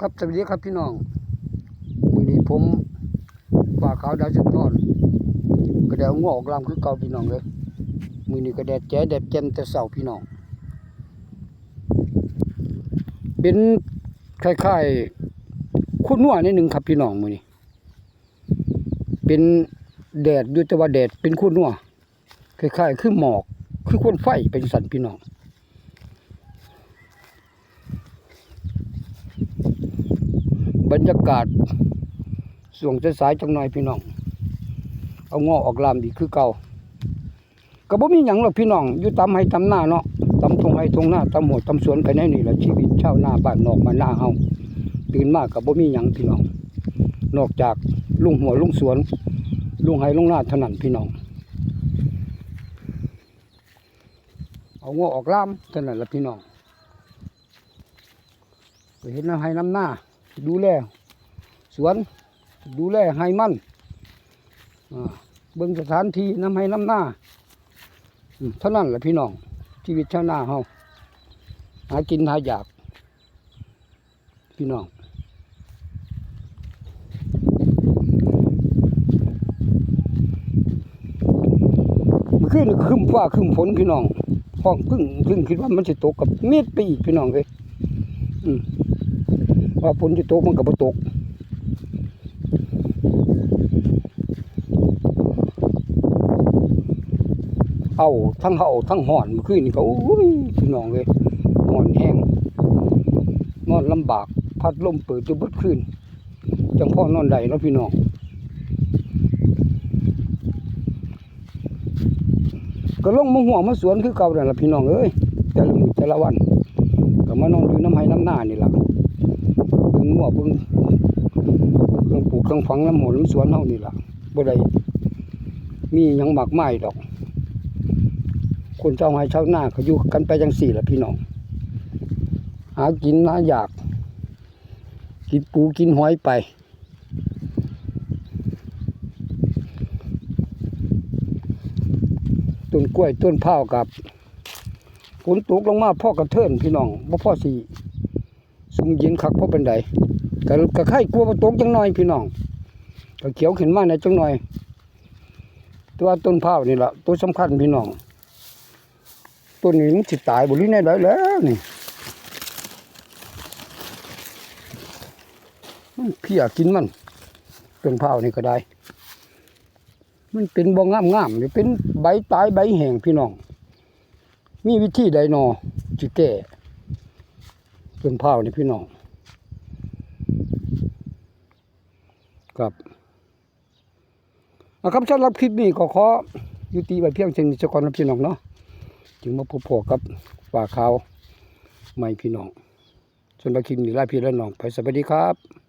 ครับสวัสดีครับพี่น้องมื้อนี้ผมฝ่าขาวดาวสุนทรก็ได้เอางอกออกลำคือเก่าพี่น้องเลยมือนี้ก็แดดแจ๋แดดแจ่มแต่เช้าพี่น้อง เป็นคล้ายๆคุณนัวนิดหนึ่งครับพี่น้องมือนี้ เป็นแดดอยู่แต่ว่าแดดเป็นคุณนัวคล้ายๆคือหมอกคือควันไฟเป็นสันพี่น้อง บรรยากาศส่วงสายๆจังหน่อยพี่น้อง เอางอออกลามดีคือเก่าก็บ่มีหยังหรอกพี่น้องอยู่ตามให้ตามหน้าเนาะตามทงให้ทงหน้าตามหัวตามสวนไปในนี่แหละชีวิตชาวนาบ้านนอกมาหน้าเฮาตื่นมากก็บ่มีหยังพี่น้อง นอกจากลุงหัวลุงสวนลุงไห้ลุงหน้าเท่านั้นพี่น้อง เอางอออกลามเท่านั้นละพี่น้องไปเห็นน้ำให้น้ำหน้า ดูแลสวน ดูแลให้มันอ่าเบิ่งสถานที่น้ำให้น้ำหน้าเท่านั้นแหละพี่น้องชีวิตชาวนาเฮาหากินหาอยาก พี่น้องเมื่อคืนนี่ครึ้มฟ้าครึ้มฝนพี่น้องห้องพึ่งพึ่งคิดว่ามันจะตกกับเม็ดไปอีกพี่น้องเลยอืม ว่าฝนจะตกมันก็บ่ตกเอาทั้งเฮาทั้งห่อนเมื่อคืนนี่ก็โอ้ยพี่น้องเลยห่อนแห้งนอนลำบาก พัดลมเปิดจะบิดคืนจังพ่อนอนได้เนาะพี่น้องก็ลงมาห่วงมาสวนคือเก่านั่นล่ะพี่น้องเอ้ยแต่ละมือแต่ละวันก็มานอนอยู่น้ำไห้น้ำหน้านี่ล่ะ เบิ่งหัวเบิ่งเครื่องปลูกเครื่องฝังน้ำหมน้ำสวนเฮานี่ล่ะบ่ได้มีหยังมากมายดอก คนเจ้าไห้ชาวนาก็อยู่กันไปจังสี่ล่ะพี่น้อง หากินหาอยาก กินปูกินหอยไปต้นกล้วยต้นพร้าวกับฝนตกลงมาพ่อกระเทินพี่น้องบ่พ่อสิ สุ่มย็นคักพ่อเป็นไดก็ก็ไข่กลัวบ่ตกจังหน่อยพี่น้องก็เขียวขึ้นมาในจังหน่อย ตัวต้นพร้านี่แหละตัวสำคัญพี่น้องต้นนี้มันสิตายบรือแน่ได้แล้วนี่มันเพียกินมันต้นพร้านี่ก็ได้ มันเป็นบ่งามงามๆหรือเป็นใบตายใบแห้งพี่น้องมีวิธีใดหนอจิแก้ ต้นพร้าวนี่พี่น้องครับเอาครับสำหรับคลิปนี้ก็ขอยุติไว้เพียงเช่นนี้สักก่อนนะพี่น้องเนาะจึงมาพบพอกับป่าขาวใหม่พี่น้องส่วนบาคลิปนี้ลาพี่และน้องไปสวัสดีครับ